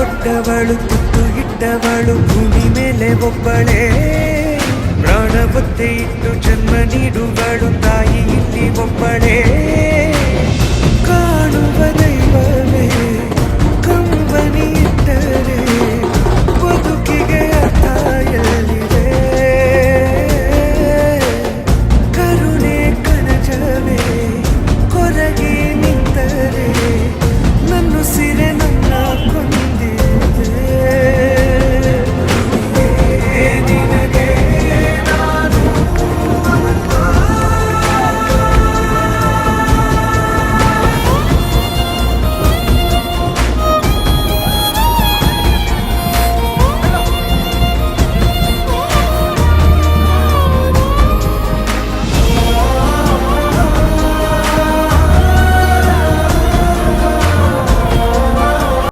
ಕೊಟ್ಟವಳು ತುತ್ತು ಇಟ್ಟವಳು ಭೂಮಿ ಮೇಲೆ ಒಬ್ಬಳೇ. ಪ್ರಾಣ ಒತ್ತೆ ಇಟ್ಟು ಜನ್ಮ ನೀಡುವಳು ತಾಯಿ